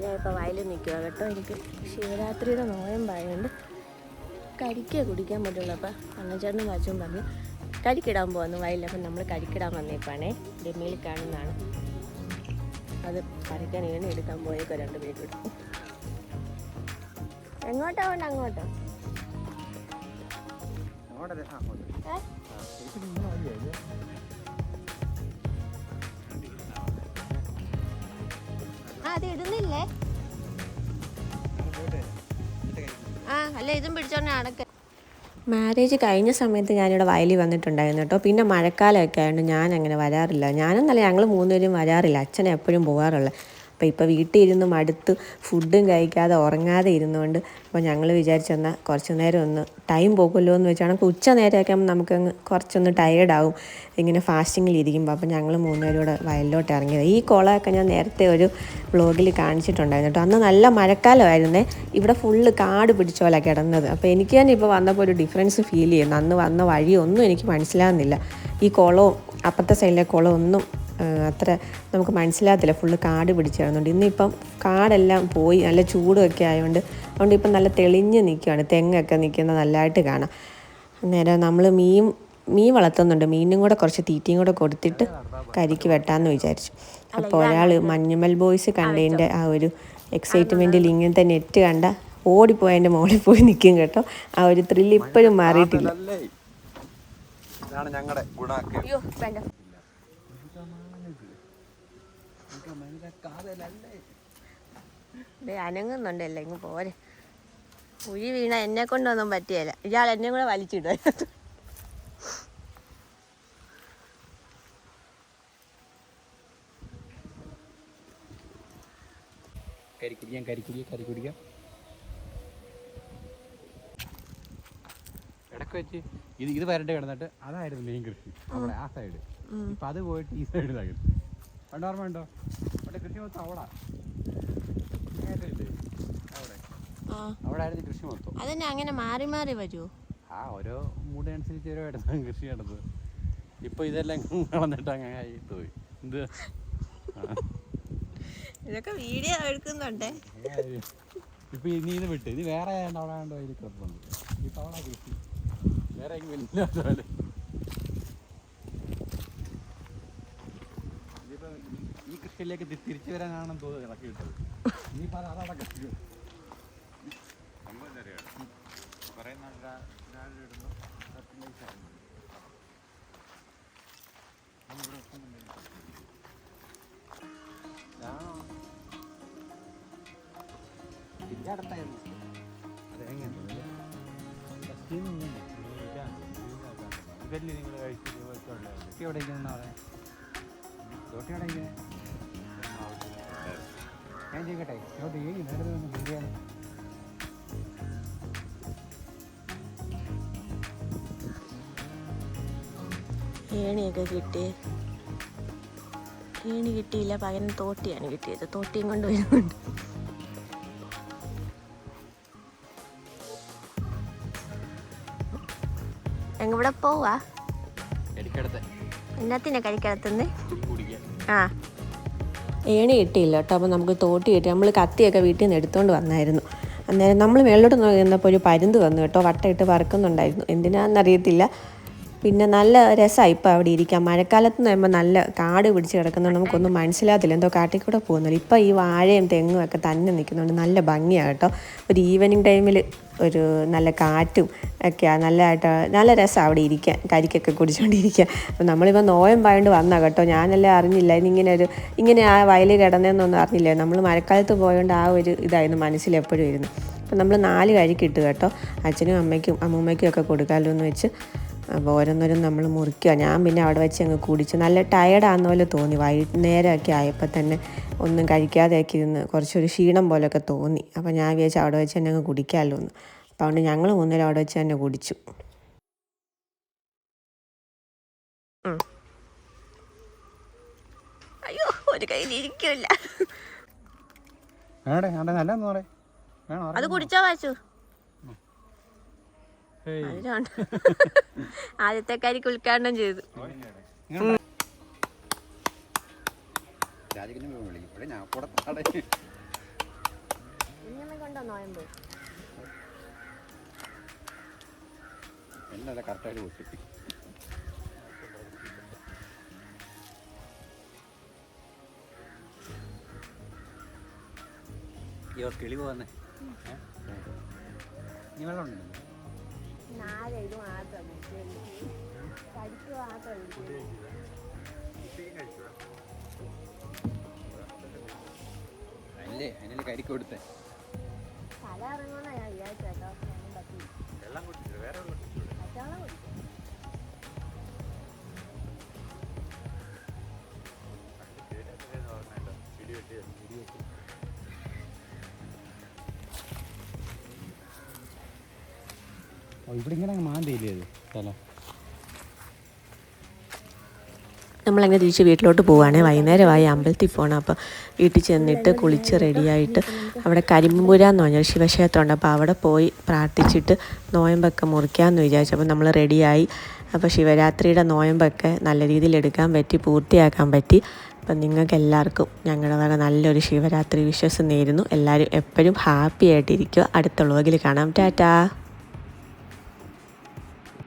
ഞാൻ ഇപ്പോൾ വയലിൽ നിൽക്കുക കേട്ടോ. എനിക്ക് ശിവരാത്രിയുടെ നോയമ്പായതുകൊണ്ട് കരിക്കേ കുടിക്കാൻ പറ്റുള്ളൂ. അപ്പോൾ അണ്ണച്ചേട്ടനും വാച്ചും പറഞ്ഞു കരിക്കിടാൻ പോകുന്നു വയലിൽ. അപ്പം നമ്മൾ കരിക്കിടാൻ വന്നേപ്പാണേ ഡെമ്മിയിൽ കാണുന്നതാണ്. അത് കരിക്കാൻ ഇങ്ങനെ എടുക്കാൻ പോയേക്കോ രണ്ട് പേരും എങ്ങോട്ടാ കൊണ്ട് അങ്ങോട്ടോ? ഏ? അല്ല? ഇതും പിടിച്ചോണ്ട് നടക്ക. മാരേജ് കഴിഞ്ഞ സമയത്ത് ഞാനിവിടെ വയലിൽ വന്നിട്ടുണ്ടായിരുന്നു കേട്ടോ. പിന്നെ മഴക്കാലമൊക്കെ ആയതുകൊണ്ട് ഞാൻ അങ്ങനെ വരാറില്ല ഞാനെന്നല്ല ഞങ്ങൾ മൂന്നുപേരും വരാറില്ല. അച്ഛൻ എപ്പോഴും പോകാറുള്ളത് അപ്പോൾ ഇപ്പോൾ വീട്ടിൽ ഇരുന്ന് മടുത്ത് ഫുഡും കഴിക്കാതെ ഉറങ്ങാതെ ഇരുന്നുകൊണ്ട് അപ്പോൾ ഞങ്ങൾ വിചാരിച്ചെന്നാൽ കുറച്ച് നേരം ഒന്ന് ടൈം പോകുമല്ലോ എന്ന് വെച്ചാണ്. ഉച്ച നേരമൊക്കെ ആകുമ്പോൾ നമുക്കങ്ങ് കുറച്ചൊന്ന് ടയേർഡാവും ഇങ്ങനെ ഫാസ്റ്റിങ്ങിൽ ഇരിക്കുമ്പോൾ അപ്പോൾ ഞങ്ങൾ മൂന്നുപേരും കൂടെ വയലിലോട്ട് ഇറങ്ങിയത്. ഈ കുളമൊക്കെ ഞാൻ നേരത്തെ ഒരു വ്ളോഗിൽ കാണിച്ചിട്ടുണ്ടായിരുന്നു കേട്ടോ. അന്ന് നല്ല മഴക്കാലമായിരുന്നേ. ഇവിടെ ഫുള്ള് കാട് പിടിച്ച പോലെ കിടന്നത്. അപ്പോൾ എനിക്ക് തന്നെ ഇപ്പോൾ വന്നപ്പോൾ ഒരു ഡിഫറൻസ് ഫീൽ ചെയ്യുന്നു. അന്ന് വന്ന വഴിയൊന്നും എനിക്ക് മനസ്സിലാകുന്നില്ല. ഈ കുളവും അപ്പുറത്തെ സൈഡിലെ കുളമൊന്നും അത്ര നമുക്ക് മനസ്സിലാകത്തില്ല. ഫുള്ള് കാട് പിടിച്ച് കിടന്നുണ്ട് ഇന്നിപ്പം കാടെല്ലാം പോയി നല്ല ചൂടൊക്കെ ആയതുകൊണ്ട് അതുകൊണ്ട് ഇപ്പം നല്ല തെളിഞ്ഞ് നിൽക്കുകയാണ് തെങ്ങൊക്കെ നിൽക്കുന്നത് നല്ലതായിട്ട് കാണാം. അന്നേരം നമ്മൾ മീൻ മീൻ വളർത്തുന്നുണ്ട്. മീനും കൂടെ കുറച്ച് തീറ്റയും കൂടെ കൊടുത്തിട്ട് കരിക്ക് വെട്ടാമെന്ന് വിചാരിച്ചു. അപ്പോൾ ഒരാൾ മഞ്ഞുമൽ ബോയ്സ് കണ്ടതിന്റെ ആ ഒരു എക്സൈറ്റ്മെന്റിൽ ഇങ്ങനത്തെ നെറ്റ് കണ്ട ഓടിപ്പോയി മോളിൽ മുകളിൽ പോയി നിൽക്കും കേട്ടോ. ആ ഒരു ത്രില്ല് ഇപ്പോഴും മാറിയിട്ടില്ല. ഇതാണ് ഞങ്ങളുടെ ഗുണാക്ക്. ദേ അനങ്ങുന്നുണ്ടല്ലോ ഇങ്ങ് പോരെ. കുഴി വീണ എന്നെ കൊണ്ടൊന്നും പറ്റിയല്ല. ഇയാൾ എന്നെ കൂടെ വലിച്ചിടുക കരിക്കുടിക്കാം കരിക്കുടിക്കാം കരിക്കുടിക്കാം ഇടയ്ക്ക് വെച്ച് ഇത് ഇത് വരണ്ട കിടന്നിട്ട് അതായിരുന്നു മെയിൻ കൃഷി. അവിടെ ആ സൈഡ് ഇപ്പൊ അത് പോയിട്ട് ഈ സൈഡിലാ കൃഷി. പണ്ട് ഓർമ്മ ഉണ്ടോ? അവിടെ കൃഷി മൊത്തം അവിടെ? അവിടെ. അവിടെ ആയിരുന്നു കൃഷി മൊത്തം. അതന്നെ അങ്ങനെ മാറി മാറി വരുമോ ആ ഓരോ മൂഡ് അനുസരിച്ച് ഓരോ ഇടത്താണ് കൃഷി നടന്നത്. ഇപ്പൊ ഇതെല്ലാം കളന്നിട്ട് അങ്ങനെ ആയിട്ട് പോയി. എന്ത്. ഇതൊക്കെ വീഡിയോ എടുക്കുന്നുണ്ടേ. ഇപ്പൊ ഇനി ഇത് വിട്ട്. ഇനി വേറെ അവിടെ കിടപ്പുണ്ട് ഇപ്പൊ അവിടെ കൃഷി. വേറെ എങ്ങും ഇല്ലാത്ത പോലെ ഇതിപ്പോ ഈ കൃഷിയിലേക്ക് തിരിച്ചു വരാനാണെന്ന് തോന്നുന്നു ഇളക്കി വിട്ടത്. ഇനിയിപ്പോ അത് അതാണ് കൃഷി. കുറേ നാൾ ഇടുന്നു ഇതിന്റെ അടുത്തായിരുന്നു. അത് എങ്ങനെയാണ് ഇതല്ലേ നിങ്ങൾ കഴിച്ചത് എവിടെ എവിടെ ഞാൻ ചെയ്യട്ടെ ഈ നേരത്തെ ഒന്ന് ഏണിയൊക്കെ കിട്ടി ഏണി കിട്ടിയില്ല പകരം തോട്ടിയാണ് കിട്ടിയത്. തോട്ടിയും കൊണ്ട് വരുന്നുണ്ട്. എവിടെ പോവാ? എന്നാത്തിനാ കുടിക്കാൻ. ആ. ഏണി കിട്ടിയില്ല കേട്ടോ അപ്പോൾ നമുക്ക് തോട്ടി കിട്ടി. നമ്മൾ കത്തിയൊക്കെ വീട്ടിൽ നിന്ന് എടുത്തുകൊണ്ട് വന്നായിരുന്നു. അന്നേരം നമ്മൾ മേളിലോട്ട് നോക്കിയപ്പോൾ ഒരു പരുന്ത് വന്നു കേട്ടോ വട്ടയിട്ട് പറക്കുന്നുണ്ടായിരുന്നു എന്തിനാണെന്നറിയത്തില്ല പിന്നെ നല്ല രസമായി ഇപ്പോൾ അവിടെ ഇരിക്കാം മഴക്കാലത്ത് എന്ന് പറയുമ്പോൾ നല്ല കാട് പിടിച്ച് കിടക്കുന്നുണ്ട് നമുക്കൊന്നും മനസ്സിലാകത്തില്ല. എന്തോ കാട്ടിൽ കൂടെ പോകുന്നില്ല ഇപ്പോൾ ഈ വാഴയും തെങ്ങും ഒക്കെ തന്നെ നിൽക്കുന്നുണ്ട് നല്ല ഭംഗിയാണ് കേട്ടോ. ഒരു ഈവനിങ് ടൈമിൽ ഒരു നല്ല കാറ്റും ഒക്കെയാണ് നല്ലതായിട്ട് നല്ല രസമാണ് അവിടെ ഇരിക്കാൻ. കരിക്കൊക്കെ കുടിച്ചുകൊണ്ടിരിക്കുക അപ്പോൾ നമ്മളിപ്പോൾ നോയമ്പായോണ്ട് വന്നാൽ കേട്ടോ. ഞാനെല്ലാം അറിഞ്ഞില്ല. ഇന്നിങ്ങനെ ഒരു ഇങ്ങനെ ആ വയലിൽ കിടന്നതെന്നൊന്നും അറിഞ്ഞില്ല. നമ്മൾ മഴക്കാലത്ത് പോയതുകൊണ്ട് ആ ഒരു ഇതായിരുന്നു മനസ്സിൽ എപ്പോഴും ഇരുന്നു. അപ്പോൾ നമ്മൾ നാല് കഴിക്കിട്ട് കേട്ടോ. അച്ഛനും അമ്മയ്ക്കും അമ്മൂമ്മയ്ക്കും ഒക്കെ കൊടുക്കാമല്ലോ എന്ന് വെച്ച് അപ്പോൾ ഓരോന്നോരും നമ്മൾ മുറിക്കുക. ഞാൻ പിന്നെ അവിടെ വെച്ച് അങ്ങ് കുടിച്ചു നല്ല ടയർഡാകുന്ന പോലെ തോന്നി. വൈകുന്നേരമൊക്കെ ആയപ്പോൾ തന്നെ ഒന്നും കഴിക്കാതെയൊക്കെ ഇരുന്ന് കുറച്ചൊരു ക്ഷീണം പോലെയൊക്കെ തോന്നി. അപ്പോൾ ഞാൻ വിചാരിച്ചു അവിടെ വെച്ച് തന്നെ അങ്ങ് കുടിക്കാമല്ലോ എന്ന്. അപ്പോൾ അതുകൊണ്ട് ഞങ്ങൾ മൂന്നേരം അവിടെ വെച്ച് തന്നെ കുടിച്ചു. അയ്യോ ഒരു വേണോ അത് കുടിച്ചോ. അതിലാണ് ആദ്യത്തെ കാര്യം ഉദ്ഘാടനം ചെയ്തു. എന്നല്ല കറക്റ്റായിട്ട് കിളി പോവാന്നേ നീ വെള്ളം ഉണ്ടല്ലോ ഇത് മാത്രം കഴിച്ചു മാത്രം അല്ലേ? അതിനല്ലേ കരിക്ക് കൊടുത്തേ? തല ഞാൻ ഇവിടെ നമ്മളങ്ങനെ തിരിച്ച് വീട്ടിലോട്ട് പോവുകയാണ് വൈകുന്നേരമായി അമ്പലത്തിൽ പോകണം അപ്പോൾ വീട്ടിൽ ചെന്നിട്ട് കുളിച്ച് റെഡിയായിട്ട് അവിടെ കരിമ്പുര എന്ന് പറഞ്ഞൊരു ശിവക്ഷേത്രമുണ്ട്. അപ്പോൾ അവിടെ പോയി പ്രാർത്ഥിച്ചിട്ട് നോയമ്പൊക്കെ മുറിക്കാമെന്ന് വിചാരിച്ചു. അപ്പോൾ നമ്മൾ റെഡിയായി. അപ്പോൾ ശിവരാത്രിയുടെ നോയമ്പൊക്കെ നല്ല രീതിയിൽ എടുക്കാൻ പറ്റി പൂർത്തിയാക്കാൻ പറ്റി. അപ്പം നിങ്ങൾക്ക് എല്ലാവർക്കും ഞങ്ങളുടെ വക നല്ലൊരു ശിവരാത്രി വിശ്വസം നേരുന്നു. എല്ലാവരും എപ്പോഴും ഹാപ്പി ആയിട്ടിരിക്കുക. അടുത്ത കാണാം. ടാറ്റാ.